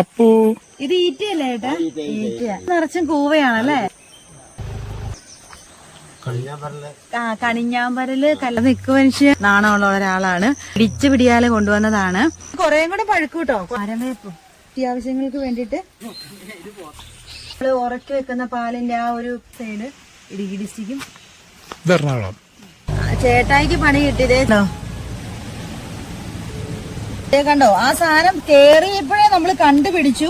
അപ്പു. ഇത് ഈറ്റയല്ലേ ഏട്ടാ? ഈറ്റ നിറച്ചും കൂവയാണല്ലേ? ആ കണിഞ്ഞാമ്പരൽ കല്ല നിക്ക് മനുഷ്യ. നാണമുള്ള ഒരാളാണ്. പിടിച്ചു പിടിയാലെ കൊണ്ടുവന്നതാണ്. കൊറേ കൂടെ പഴുക്കൂട്ടോ. മരമേപ്പ് അത്യാവശ്യങ്ങൾക്ക് വേണ്ടിട്ട് നമ്മൾ ഉറക്കി വെക്കുന്ന പാലിന്റെ ആ ഒരു സൈഡ് ഇടുക്കി ഡിസ്ട്രിക്റ്റും. ഇത് എറണാകുളം ചേട്ടായിക്ക് പണി കിട്ടിയതേ. കണ്ടോ? കണ്ടോ ആ സാധനം കേറിയപ്പോഴേ നമ്മൾ കണ്ടുപിടിച്ചു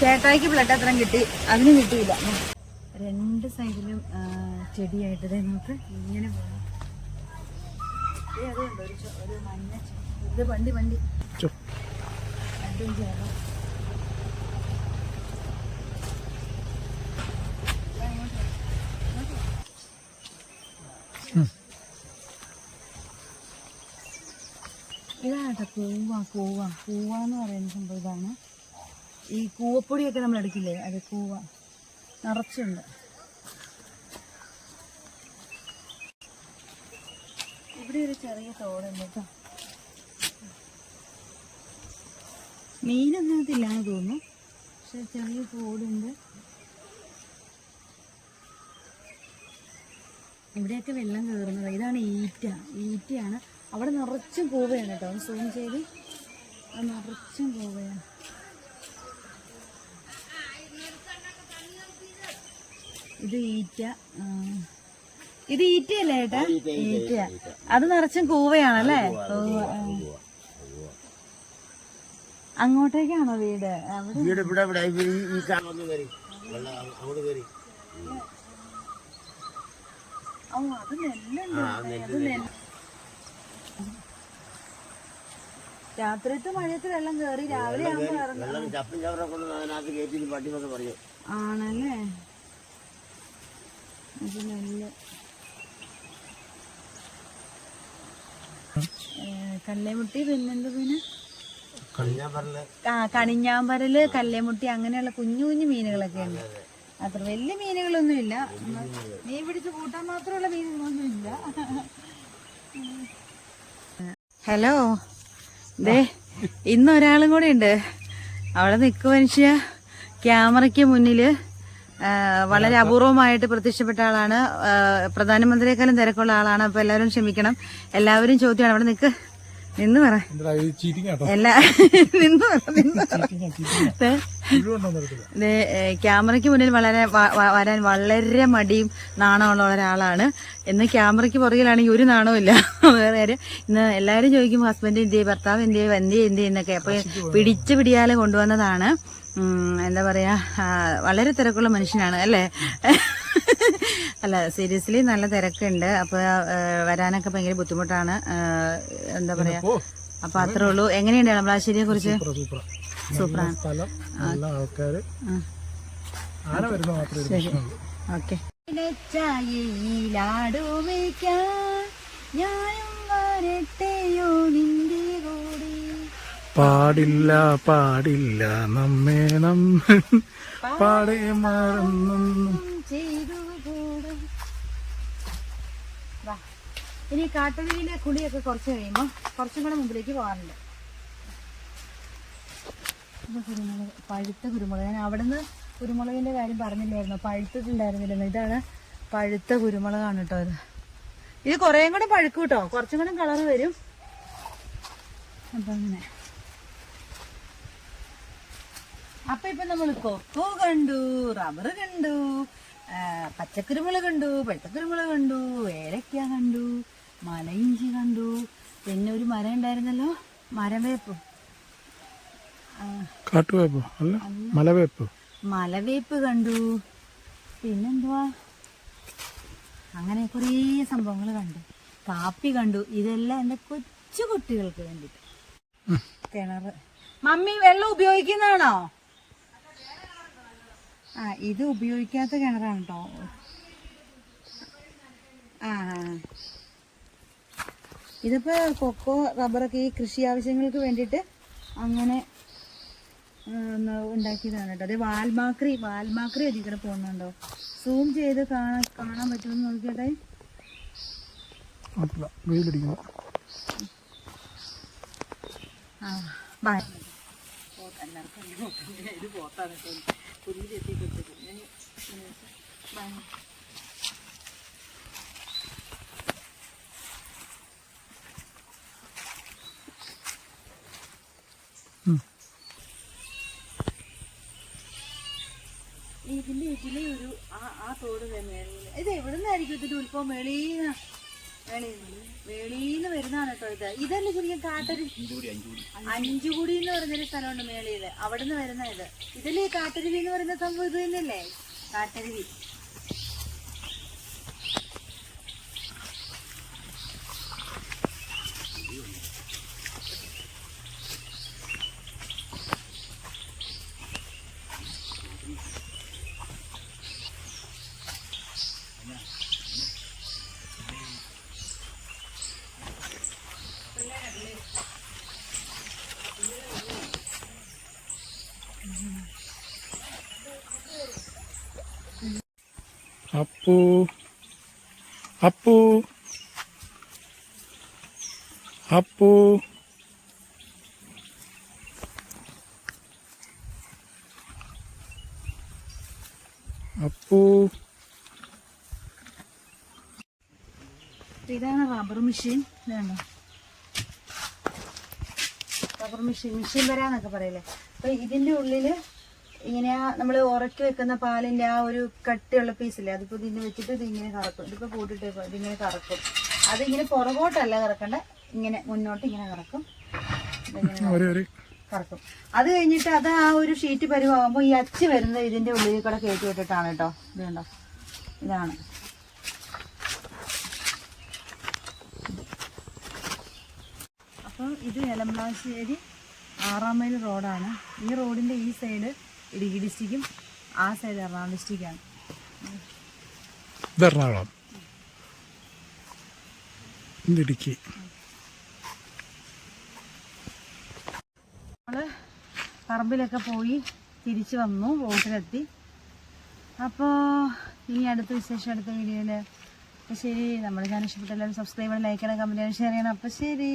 ചേട്ടായിക്ക് ബ്ലഡ് അത്രയും കിട്ടി അതിന് കിട്ടിയില്ല രണ്ട് സൈഡിലും ചെടിയായിട്ട് നമുക്ക് ഇങ്ങനെ പോകാം ദേ അത് കണ്ടോ, ഒരു ചൊ- ഒരു മഞ്ഞ ചെ- ഇത് വണ്ടി വണ്ടി ചോ. രണ്ടും ചേർന്ന്. ഇതാണ് കേട്ടോ. കൂവ കൂവ. കൂവ എന്ന് പറയുന്ന സംഭവം ഇതാണ്. ഈ കൂവപ്പൊടിയൊക്കെ നമ്മൾ എടുക്കില്ലേ? അത് കൂവ. നിറച്ചുണ്ട്. ഇവിടെ ഒരു ചെറിയ തോടുണ്ട് കേട്ടോ. മീനൊന്നും അതില്ലാന്ന് തോന്നുന്നു. പക്ഷെ ചെറിയ തോടുണ്ട്. ഇവിടെയൊക്കെ വെള്ളം കയറുന്നത്. ഇതാണ് ഈറ്റ. ഈറ്റയാണ് അവിടെ നിറച്ചും കൂവയാണ് കേട്ടോ. ഒന്ന് സൂം ചെയ്ത് നിറച്ചും കൂവയാണ് ഇത് ഈറ്റ. ഇത് ഈറ്റയല്ലേ ഏട്ടാ? ഈറ്റ അത് നിറച്ചും കൂവയാണല്ലേ. അങ്ങോട്ടേക്കാണോ വീട്? വീട് ഇവിടെ ഇവിടെ. ഈ- കാണുന്ന കയറി. അങ്ങോട്ട് കയറി. അത് നെല്ലുണ്ട് അത് നെല്ല്. രാത്രിത്തെ മഴയത്ത് വെള്ളം കയറി രാവിലെ വെള്ളം ചപ്പും ചവറൊക്കെ കൊണ്ട് അതിനകത്ത് കയറ്റി പട്ടി എന്നൊക്കെ പറഞ്ഞു ആണല്ലേ? അത് നല്ല കല്ലേമുട്ടി പിന്നെന്ത് പിന്നെ? ആ കണിഞ്ഞാമ്പരൽ കല്ലേമുട്ടി അങ്ങനെയുള്ള കുഞ്ഞു കുഞ്ഞു മീനുകളൊക്കെ ഉണ്ട് അത്ര വലിയ മീനുകളൊന്നും ഇല്ല. മീൻ പിടിച്ച് കൂട്ടാൻ മാത്രമുള്ള മീനുകളൊന്നും ഇല്ല. ഹലോ? ദേ ഇന്ന് ഒരാളും കൂടെ ഉണ്ട്. അവിടെ നിൽക്കുക മനുഷ്യ. ക്യാമറയ്ക്ക് മുന്നിൽ വളരെ അപൂർവമായിട്ട് പ്രത്യക്ഷപ്പെട്ട ആളാണ്. പ്രധാനമന്ത്രിയെക്കാളും തിരക്കുള്ള ആളാണ്. അപ്പൊ എല്ലാവരും ക്ഷമിക്കണം. എല്ലാവരും ചോദ്യമാണ്. അവിടെ നിൽക്ക്. നിന്ന് പറ. എല്ലാ നിന്ന് പറ നിന്ന് ക്യാമറയ്ക്ക് മുന്നിൽ വളരെ വരാൻ വളരെ മടിയും നാണമുള്ള ഒരാളാണ്. എന്ന് ക്യാമറയ്ക്ക് പുറകിലാണെങ്കിൽ ഒരു നാണവും ഇല്ല. വേറെ ഇന്ന് എല്ലാവരും ചോദിക്കും ഹസ്ബൻഡ് എന്ത് ചെയ്യും? ഭർത്താവ് എന്ത് ചെയ്യും? എന്ത് ചെയ്യും? എന്ത് ചെയ്യുന്നൊക്കെ അപ്പൊ പിടിച്ച് പിടിയാലെ കൊണ്ടുവന്നതാണ്. എന്താ പറയാ വളരെ തിരക്കുള്ള മനുഷ്യനാണ് അല്ലേ? അല്ല സീരിയസ്ലി നല്ല തിരക്കുണ്ട്. അപ്പൊ ആ, വരാനൊക്കെ ഭയങ്കര ബുദ്ധിമുട്ടാണ്. എന്താ പറയാ അപ്പൊ അത്രേ ഉള്ളൂ. എങ്ങനെയുണ്ട് അളമ്പ്ലാശ്ശേരിയെ കുറിച്ച് സൂപ്പറാണ്. സ്ഥലം നല്ല. ആന വരുന്ന മാത്രമേ ഓക്കെ. പാടില്ല പാടില്ല നമ്മെ നമ്മ. പാടേ മാറുന്നു. ഇനി കാട്ടുവീയിലെ കുളിയൊക്കെ കുറച്ച് കഴിയുമ്പോൾ കുറച്ചും കൂടെ മുമ്പിലേക്ക് പോകാറുണ്ട് ഇത് കുരുമുളക് പഴുത്ത കുരുമുളക്. ഞാൻ അവിടുന്ന് കുരുമുളകിന്റെ കാര്യം പറഞ്ഞില്ലായിരുന്നു? പഴുത്തിട്ടുണ്ടായിരുന്നില്ലെന്ന്? ഇതാണ് പഴുത്ത കുരുമുളകാണ് കേട്ടോ ഇത്. ഇത് കുറേയും കൂടെ പഴുക്കും കേട്ടോ. കുറച്ചും കൂടെ കളർ വരും. അപ്പൊ അങ്ങനെ അപ്പൊ ഇപ്പൊ നമ്മൾ കൊക്കോ കണ്ടു റബ്ബർ കണ്ടു പച്ചക്കുരുമുളക് കണ്ടു പഴുത്തക്കുരുമുളക് കണ്ടു ഏലക്ക കണ്ടു മലയിഞ്ചി കണ്ടു. പിന്നെ ഒരു മരം ഉണ്ടായിരുന്നല്ലോ? മരവേപ്പ് കാട്ടുവേപ്പോ അല്ല? മലവേപ്പോ. മലവേപ്പ് കണ്ടു. പിന്നെന്തുവാ? അങ്ങനെ കുറേ സംഭവങ്ങൾ കണ്ടു. കാപ്പി കണ്ടു. ഇതെല്ലാം എന്റെ കൊച്ചു കുട്ടികൾക്ക് വേണ്ടിട്ട്. കിണറ്. മമ്മി വെള്ളം ഉപയോഗിക്കുന്നതാണോ? ആ ഇത് ഉപയോഗിക്കാത്ത കിണറാണ് കേട്ടോ ആ. ഇതിപ്പോ കൊക്കോ റബ്ബറൊക്കെ ഈ കൃഷി ആവശ്യങ്ങൾക്ക് വേണ്ടിയിട്ട് അങ്ങനെ ഉണ്ടാക്കിയതാണ് കേട്ടോ. അതെ വാൽമാക്രി വാൽമാക്രി അതിൽ കൂടെ പോകുന്നുണ്ടോ? സൂം ചെയ്ത് കാണാൻ കാണാൻ പറ്റുമെന്ന് നോക്കിയട്ടെ. വെയിലടിക്കുന്നു. ആ ബൈ ഇതിന്റെ ഇതിലെ ഒരു ആ ആ തോട് തന്നെയായിരുന്നു ഇത് എവിടുന്നായിരിക്കും ഇതിന്റെ ഉത്ഭവം? വെളിയിൽ മേളീന്ന് വരുന്നതാണ് കേട്ടോ ഇത്. ഇതല്ലേ ശരിക്കും കാട്ടരി? അഞ്ചുകുടി എന്ന് പറഞ്ഞൊരു സ്ഥലമുണ്ട് മേളിയിൽ അവിടുന്ന് വരുന്ന ഇത്. ഇതിൽ കാട്ടരുവി എന്ന് പറയുന്ന സംഭവം ഇത് തന്നെയല്ലേ? കാട്ടരുവി. അപ്പു. അപ്പു. അപ്പു. അപ്പു. ഇതാണ് റബ്ബർ മെഷീൻ ഇതാണോ? റബ്ബർ മെഷീൻ മെഷീൻ വരാന്നൊക്കെ പറയില്ലേ? അപ്പൊ ഇതിന്റെ ഉള്ളിൽ ഇങ്ങനെ നമ്മൾ ഉറക്കി വെക്കുന്ന പാലിന്റെ ആ ഒരു കട്ടിയുള്ള പീസില്ലേ അതിപ്പോൾ ഇതിന് വെച്ചിട്ട് ഇതിങ്ങനെ കറക്കും. ഇതിപ്പോ കൂട്ടിട്ട് ഇതിങ്ങനെ കറക്കും. അതിങ്ങനെ പുറകോട്ടല്ല കറക്കണ്ട ഇങ്ങനെ മുന്നോട്ട് ഇങ്ങനെ കറക്കും. കറക്കും. അത് കഴിഞ്ഞിട്ട് അത് ആ ഒരു ഷീറ്റ് പരുവാകുമ്പോൾ ഈ അച്ച് വരുന്നത് ഇതിന്റെ ഉള്ളിൽ കൂടെ കയറ്റി വിട്ടിട്ടാണ് കേട്ടോ. ഇത് കണ്ടോ ഇതാണ്. അപ്പം ഇത് എലമ്പാശ്ശേരി ആറാം മൈൽ റോഡാണ്. ഈ റോഡിന്റെ ഈ സൈഡ് ഇടുക്കി ഡിസ്ട്രിക്റ്റും ആ സൈഡ് എറണാകുളം ഡിസ്ട്രിക്റ്റാണ്. ഇത് എറണാകുളം. ഇടുക്കി. നമ്മൾ പറമ്പിലൊക്കെ പോയി തിരിച്ചു വന്നു ബോട്ടിലെത്തി. അപ്പോൾ ഇനി അടുത്ത വിശേഷം അടുത്ത വീഡിയോയിൽ അപ്പോൾ ശരി നമ്മുടെ ചാനൽ ഇഷ്ടപ്പെട്ട എല്ലാവരും സബ്സ്ക്രൈബ് ചെയ്യണം ലൈക്ക് ചെയ്യണം കമന്റ് ചെയ്യണം. ഷെയർ ചെയ്യണം അപ്പോൾ ശരി.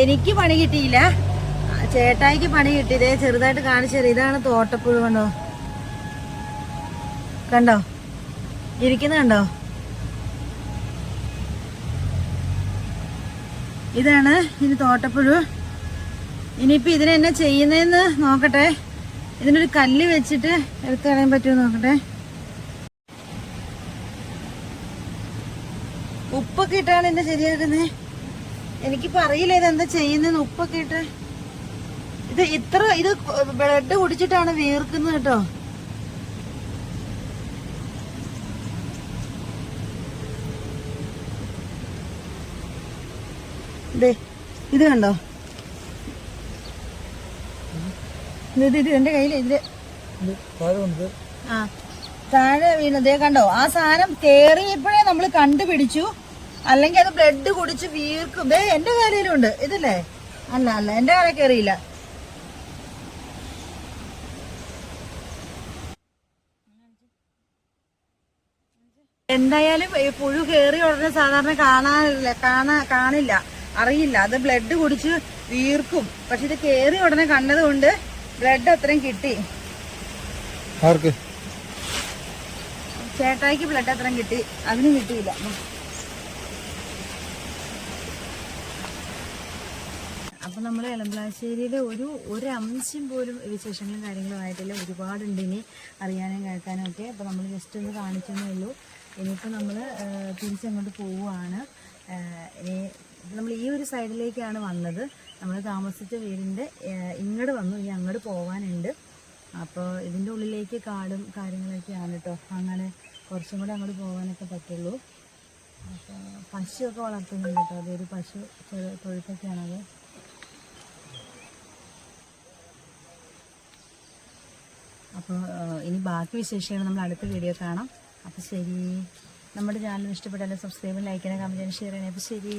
എനിക്ക് പണി കിട്ടിയില്ല. ചേട്ടായിക്ക് പണി കിട്ടി. ദേ ചെറുതായിട്ട് കാണിച്ചത് ഇതാണ് തോട്ടപ്പുഴു കണ്ടോ? കണ്ടോ? ഇരിക്കുന്ന കണ്ടോ? ഇതാണ് ഇനി തോട്ടപ്പുഴു. ഇനിയിപ്പോ ഇതിനെ എന്നാ ചെയ്യുന്നതെന്ന് നോക്കട്ടെ. ഇതിനൊരു കല്ല് വെച്ചിട്ട് എടുത്തു കളയാൻ പറ്റുമോ നോക്കട്ടെ. ഉപ്പൊക്കെ ഇട്ടാണ് എന്നെ ശരിയാക്കുന്നത് എനിക്കിപ്പോ അറിയില്ല എന്താ ചെയ്യുന്നതെന്ന് ഉപ്പൊക്കെ ഇട്ട്. ഇത് ഇത്ര ഇത് ബ്ലഡ് കുടിച്ചിട്ടാണ് വീർക്കുന്നത് കേട്ടോ. ഇത് കണ്ടോ? ഇത് ഇത് ഇത് എന്റെ കയ്യിൽ ഇതിൽ. ആ താഴെ വീണതേ കണ്ടോ? ആ സാധനം കേറിയപ്പോഴേ നമ്മൾ കണ്ടുപിടിച്ചു. അല്ലെങ്കിൽ അത് ബ്ലഡ് കുടിച്ച് വീർക്കും. ദേ എന്റെ ഉണ്ട് ഇതല്ലേ? അല്ല അല്ല എന്റെ കാലിൽ കയറിയില്ല എന്തായാലും ഈ പുഴു കയറി ഉടനെ സാധാരണ കാണാനില്ല കാണാ കാണില്ല. അറിയില്ല. അത് ബ്ലഡ് കുടിച്ച് വീർക്കും. പക്ഷെ ഇത് കയറി ഉടനെ കണ്ടത് കൊണ്ട് ബ്ലഡ് അത്രയും കിട്ടി. ചേട്ടായിക്ക് ബ്ലഡ് അത്രയും കിട്ടി. അതിനും കിട്ടിയില്ല. അപ്പൊ നമ്മൾ എളമ്പളാശ്ശേരിയിലെ ഒരു ഒരു അംശം പോലും വിശേഷങ്ങളും കാര്യങ്ങളും ആയിട്ടില്ല. ഒരുപാടുണ്ട് ഇനി അറിയാനും കേൾക്കാനും ഒക്കെ. അപ്പം നമ്മൾ ജസ്റ്റ് ഒന്ന് കാണിച്ചെന്നേ ഉള്ളൂ. ഇനിയിപ്പോൾ നമ്മൾ തിരിച്ചങ്ങോട്ട് പോവുകയാണ് ഇനി നമ്മൾ ഈ ഒരു സൈഡിലേക്കാണ് വന്നത്. നമ്മൾ താമസിച്ച വീടിന്റെ ഇങ്ങോട്ട് വന്നു. ഇനി അങ്ങോട്ട് പോകാനുണ്ട് അപ്പോൾ ഇതിന്റെ ഉള്ളിലേക്ക് കാടും കാര്യങ്ങളൊക്കെയാണ് കേട്ടോ അങ്ങനെ കുറച്ചും കൂടെ അങ്ങോട്ട് പോകാനൊക്കെ പറ്റുള്ളൂ. അപ്പോൾ പശുവൊക്കെ വളർത്തുന്നുണ്ട് കേട്ടോ അതൊരു പശു തൊഴുത്തൊക്കെയാണത്. അപ്പോൾ ഇനി ബാക്കി വിശേഷങ്ങൾ നമ്മൾ അടുത്ത വീഡിയോ കാണാം. അപ്പോൾ ശരി. നമ്മുടെ ചാനൽ ഇഷ്ടപ്പെട്ടാലും സബ്സ്ക്രൈബ് ലൈക്ക് ചെയ്യണം കമന്റ് ചെയ്യണം ഷെയർ ചെയ്യണേ അപ്പോൾ ശരി.